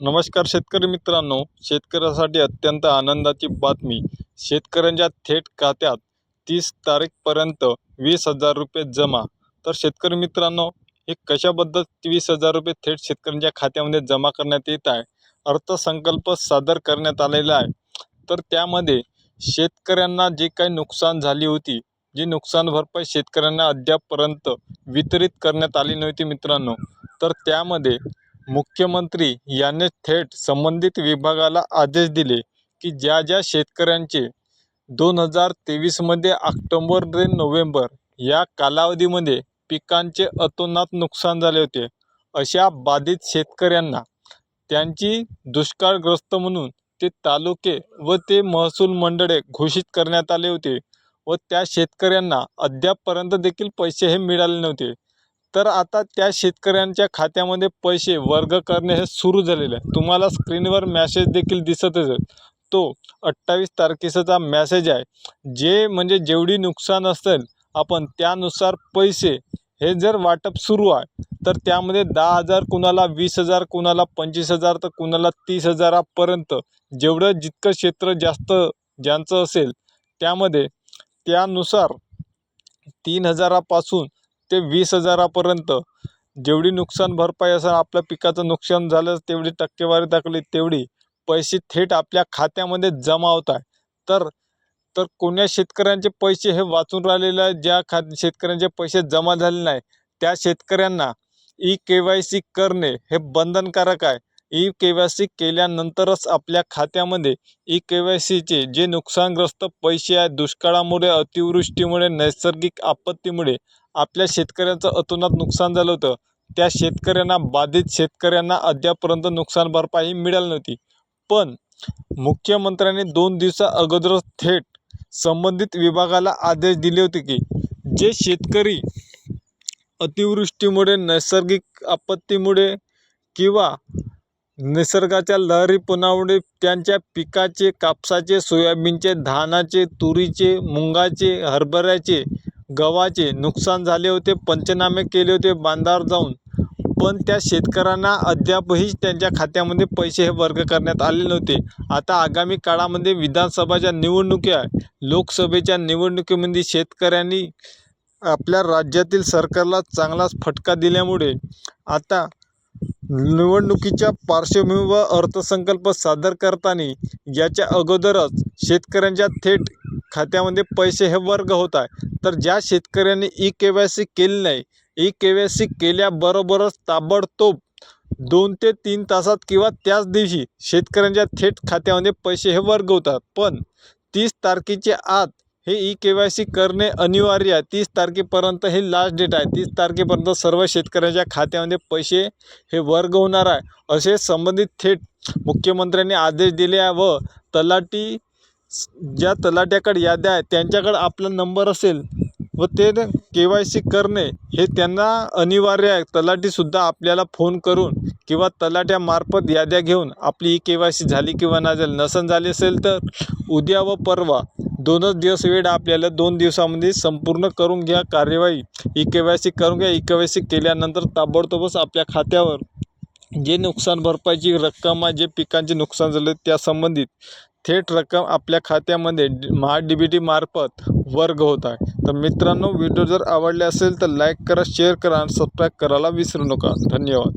नमस्कार शेतकरी मित्रांनो शेतकऱ्यासाठी अत्यंत आनंदाची बातमी. शेतकऱ्यांच्या थेट खात्यात तीस तारीखपर्यंत वीस हजार रुपये जमा. तर शेतकरी मित्रांनो हे कशाबद्दल वीस हजार रुपये थेट शेतकऱ्यांच्या खात्यामध्ये जमा करण्यात येत आहे? अर्थसंकल्प सादर करण्यात आलेला आहे. तर त्यामध्ये शेतकऱ्यांना जे काही नुकसान झाली होती जी नुकसान भरपाई शेतकऱ्यांना अद्यापपर्यंत वितरित करण्यात आली नव्हती मित्रांनो. तर त्यामध्ये मुख्यमंत्री यांनी थेट संबंधित विभागाला आदेश दिले की ज्या ज्या शेतकऱ्यांचे दोन हजार तेवीसमध्ये ऑक्टोंबर ते नोव्हेंबर या कालावधीमध्ये पिकांचे अतोनात नुकसान झाले होते अशा बाधित शेतकऱ्यांना त्यांची दुष्काळग्रस्त म्हणून ते तालुके व ते महसूल मंडळे घोषित करण्यात आले होते व त्या शेतकऱ्यांना अद्यापपर्यंत देखील पैसे हे मिळाले नव्हते. तर आता त्या शेतकऱ्यांच्या खात्यामध्ये पैसे वर्ग करणे हे सुरू झालेले आहे. तुम्हाला स्क्रीनवर मॅसेज देखील दिसतच आहे तो अठ्ठावीस तारखेचा मॅसेज आहे. जे म्हणजे जेवढी नुकसान असेल आपण त्यानुसार पैसे हे जर वाटप सुरू आहे तर त्यामध्ये दहा हजार कुणाला वीस हजार कुणाला पंचवीस हजार तर कुणाला तीस हजारापर्यंत जेवढं जितकं क्षेत्र जास्त ज्यांचं असेल त्यामध्ये त्यानुसार तीन हजारापासून ते वीस हजारापर्यंत. जेवढी नुकसान भरपाई असेल आपल्या पिकाचं नुकसान झालं तेवढी टक्केवारी दाखवली तेवढी पैसे थेट आपल्या खात्यामध्ये जमा होत आहे. तर तर कोण्या शेतकऱ्यांचे पैसे हे वाचून राहिलेले आहे ज्या खा शेतकऱ्यांचे पैसे जमा झाले नाही त्या शेतकऱ्यांना ई के वाय सी करणे हे बंधनकारक आहे. ई के वाय सी केल्यानंतरच आपल्या खात्यामध्ये ई के वाय सीचे जे नुकसानग्रस्त पैसे आहेत दुष्काळामुळे अतिवृष्टीमुळे नैसर्गिक आपत्तीमुळे आपल्या शेतकऱ्यांचं अतोनात नुकसान झालं होतं. त्या शेतकऱ्यांना बाधित शेतकऱ्यांना अद्यापर्यंत नुकसान भरपाई मिळाली नव्हती. पण मुख्यमंत्र्यांनी दोन दिवसा अगोदरच थेट संबंधित विभागाला आदेश दिले होते की जे शेतकरी अतिवृष्टीमुळे नैसर्गिक आपत्तीमुळे किंवा निसर्गाच्या लहरीपणामुळे त्यांच्या पिकाचे कापसाचे सोयाबीनचे धानाचे तुरीचे मुंगाचे हरभऱ्याचे गव्हाचे नुकसान झाले होते पंचनामे केले होते बांधावर जाऊन. पण त्या शेतकऱ्यांना अद्यापही त्यांच्या खात्यामध्ये पैसे हे वर्ग करण्यात आले नव्हते. आता आगामी काळामध्ये विधानसभाच्या निवडणुकी आहे लोकसभेच्या निवडणुकीमध्ये शेतकऱ्यांनी आपल्या राज्यातील सरकारला चांगलाच फटका दिल्यामुळे आता निवडणुकीच्या पार्श्वभूमीवर अर्थसंकल्प सादर करताना याच्या अगोदरच शेतकऱ्यांच्या थेट खात्यामध्ये पैसे हे वर्ग होत आहे. तर ज्या शेतकऱ्यांनी ई के वाय सी केली नाही ई के वाय सी केल्याबरोबरच ताबडतोब दोन ते तीन तासात किंवा त्याच दिवशी शेतकऱ्यांच्या थेट खात्यामध्ये पैसे हे वर्ग होतात. पण तीस तारखेच्या आत हे ई के वाय सी करणे अनिवार्य आहे. तीस तारखेपर्यंत हे लास्ट डेट आहे. तीस तारखेपर्यंत सर्व शेतकऱ्यांच्या खात्यामध्ये पैसे हे वर्ग होणार आहे. असे संबंधित थेट मुख्यमंत्र्यांनी आदेश दिले आहे व तलाटी ज्या तलाट्याकडे याद्या आहेत त्यांच्याकडे आपला नंबर असेल व ते के वाय सी करणे हे त्यांना अनिवार्य आहे. तलाठीसुद्धा आपल्याला फोन करून किंवा तलाट्यामार्फत याद्या घेऊन आपली ई के वाय सी झाली किंवा ना झाली नसन झाली असेल तर उद्या व परवा दोनच दिवस वेळ आपल्याला दोन दिवसामध्ये संपूर्ण करून घ्या कार्यवाही. ई के वाय सी करून घ्या. ई के वाय सी केल्यानंतर ताबडतोबच आपल्या खात्यावर जे नुकसान भरपाईची रक्कम आहे जे पिकांचे नुकसान झाले त्या संबंधित थेट रक्कम आपल्या खात्यामध्ये महा डी बी टी मार्फत वर्ग होत आहे. तर मित्रांनो व्हिडिओ जर आवडले असेल तर लाईक करा शेअर करा आणि सबस्क्राईब करायला विसरू नका. धन्यवाद.